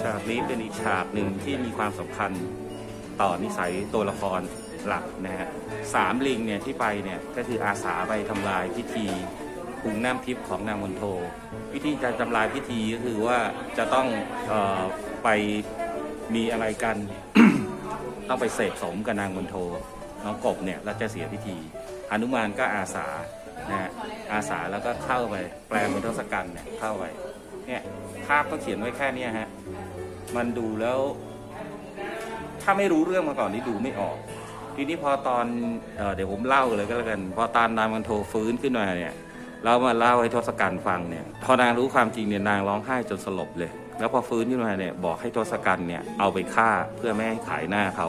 ฉากนี้เป็นอีกฉากหนึ่งที่มีความสำคัญต่อนิสัยตัวละครหลักนะฮะสามลิงเนี่ยที่ไปเนี่ยก็คืออาสาไปทำลายพิธีคุงน้ำทิพย์ของนางมนโทวิธีการทำลายพิธีก็คือว่าจะต้องเออไปมีอะไรกัน ต้องไปเสพสมกับนางมนโทน้องกบเนี่ยแล้วจะเสียพิธีหนุมานก็อาสานะฮะอาสาแล้วก็เข้าไปแปลงเป็นทศกัณฐ์เนี่ยเข้าไป เนี่ยภาพก็เขียนไว้แค่นี้ฮะมันดูแล้ว ถ้าไม่รู้เรื่องมาก่อนนี่ดูไม่ออก ทีนี้พอตอนเออเดี๋ยวผมเล่าเลยก็แล้วกัน พอตอนนางมันโทฟื้นขึ้นมาเนี่ยเรามาเล่าให้ทศกัณฐ์ฟังเนี่ยพอนางรู้ความจริงเนี่ยนางร้องไห้จนสลบเลย แล้วพอฟื้นขึ้นมาเนี่ยบอกให้ทศกัณฐ์เนี่ยเอาไปฆ่าเพื่อไม่ให้ขายหน้าเขา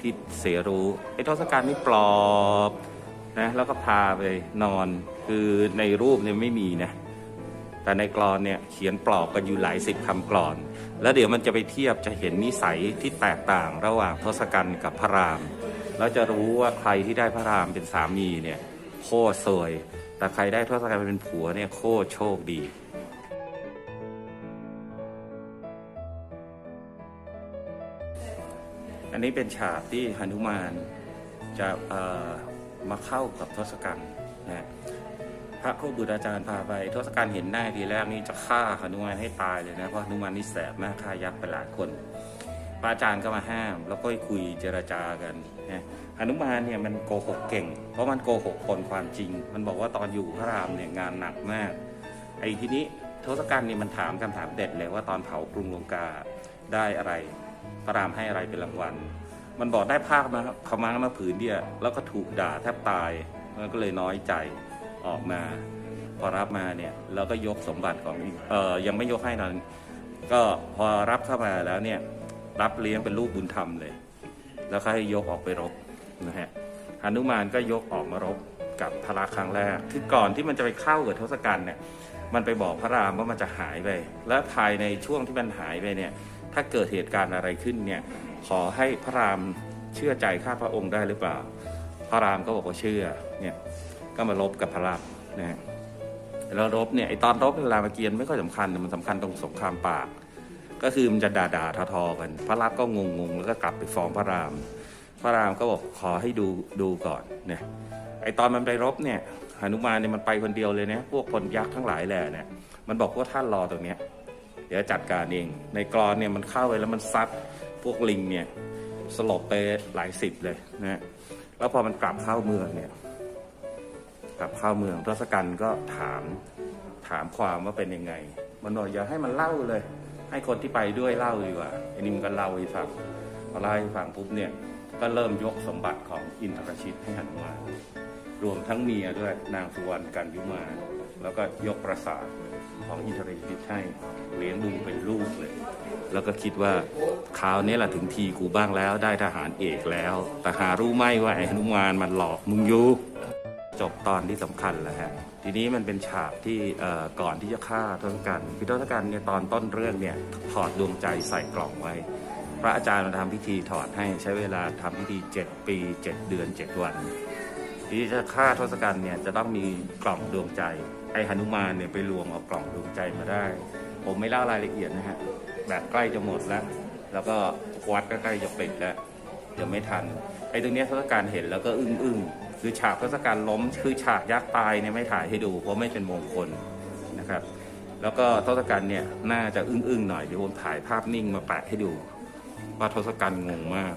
ที่เสียรู้ไอ้ทศกัณฐ์นี่ปลอบนะแล้วก็พาไปนอนคือในรูปเนี่ยไม่มีนะ แต่ในกรอนเนี่ยเขียนปลอบกันอยู่หลายสิบคำกรอน แล้วเดี๋ยวมันจะไปเทียบจะเห็นนิสัยที่แตกต่างระหว่างทศกัณฐ์กับพระราม แล้วจะรู้ว่าใครที่ได้พระรามเป็นสามีเนี่ยโคตรสวย แต่ใครได้ทศกัณฐ์เป็นผัวเนี่ยโคตรโชคดีอันนี้เป็นฉากที่หนุมานจะเอ่อมาเข้ากับทศกัณฐ์นะ พระครูบุตรอาจารย์พาไปทศกัณฐ์เห็นหน้าทีแรกนี่จะฆ่าหนุมานให้ตายเลยนะเพราะหนุมานนี่แสบมากฆ่ายักษ์ไปหลายคน พระอาจารย์ก็มาห้าม แล้วก็คุยเจรจากันนะหนุมานเนี่ยมันโกหกเก่ง เพราะมันโกหกคนความจริง มันบอกว่าตอนอยู่พระรามเนี่ยงานหนักมากไอ้ทีนี้ทศกัณฐ์เนี่ยมันถามคำถามเด็ดเลยว่าตอนเผากรุงลงกาได้อะไร พระรามให้อะไรเป็นรางวัล มันบอกได้ผ้ามาเขามามาผืนเดียวแล้วก็ถูกด่าแทบตายมันก็เลยน้อยใจ ออกมา พอรับมาเนี่ยแล้วก็ยกสมบัติของเออยังไม่ยกให้นั้นก็พอรับเข้ามาแล้วเนี่ยรับเลี้ยงเป็นลูกบุญธรรมเลย แล้วก็ให้ยกออกไปรบนะฮะหนุมานก็ยกออกมารบกับพระราครั้งแรกคือก่อนที่มันจะไปเข้ากับทศกัณฐ์เนี่ยมันไปบอกพระรามว่ามันจะหายไป และภายในช่วงที่มันหายไปเนี่ยถ้าเกิดเหตุการณ์อะไรขึ้นเนี่ยขอให้พระรามเชื่อใจข้าพระองค์ได้หรือเปล่า พระรามก็บอกว่าเชื่อเนี่ย ก็มาลบกับพระรามนะฮะแล้วรบเนี่ยไอตอนรบเวลามเกียรติไม่ค่อยสำคัญแต่มันสำคัญตรงสงครามปาก ก็คือมันจะด่าด่าทอทอๆกัน พระรับก็งงงๆแล้วก็กลับไปฟ้องพระราม พระรามก็บอกขอให้ดูดูก่อนเนี่ยไอตอนมันไปรบเนี่ยหนุมานเนี่ยมันไปคนเดียวเลยนะพวกคนยักษ์ทั้งหลายแหละเนี่ยมันบอกว่าท่านรอตรงเนี้ยเดี๋ยวจัดการเอง ในกรอนเนี่ยมันเข้าไปแล้วมันซัดพวกลิงเนี่ยสลบไปหลายสิบเลยนะฮะแล้วพอมันกลับเข้าเมืองเนี่ย กับข้าวเมืองทศกัณฐ์ก็ถามถามความว่าเป็นยังไง มันบอกอย่าให้มันเล่าเลย ให้คนที่ไปด้วยเล่าดีกว่าไอันนี้มันก็เล่าให้ฟังพอเล่าให้ฟังปุ๊บเนี่ยก็เริ่มยกสมบัติของอินทรชิตให้หันมารวมทั้งเมียด้วยนางสุวรรณกันยุมา แล้วก็ยกปราสาทของอินทรชิตให้เลี้ยงดูเป็นลูกเลย แล้วก็คิดว่าคราวนี้แหละถึงทีกูบ้างแล้ว ได้ทหารเอกแล้ว แต่หารู้ไหมว่าไอ้หนุมานมันหลอกมึงอยู่ จบตอนที่สำคัญแล้วฮะทีนี้มันเป็นฉากที่ก่อนที่จะฆ่าทศกัณฐ์คือทศกัณฐ์เนี่ยตอนต้นเรื่องเนี่ยถอดดวงใจใส่กล่องไว้ พระอาจารย์มาทำพิธีถอดให้ใช้เวลาทำพิธี 7 ปี 7 เดือน 7 วันที่จะฆ่าทศกัณฐ์เนี่ยจะต้องมีกล่องดวงใจไอ้หนุมานเนี่ยไปรวมเอากล่องดวงใจมาได้ ผมไม่เล่ารายละเอียดนะฮะแบบใกล้จะหมดแล้ว แล้วก็วัดก็ใกล้จะปิดแล้วเดี๋ยวไม่ทันไอ้ตรงเนี้ยทศกัณฐ์เห็นแล้วก็อึ้งอึ้ง คือฉากทศกัณฐ์ล้มคือฉากยักษ์ตายเนี่ยไม่ถ่ายให้ดู เพราะไม่เป็นมงคลนะครับ แล้วก็ทศกัณฐ์เนี่ยน่าจะอึ้งอึ้งๆหน่อยเดี๋ยวผมถ่ายภาพนิ่งมาแปะให้ดู ว่าทศกัณฐ์งงมาก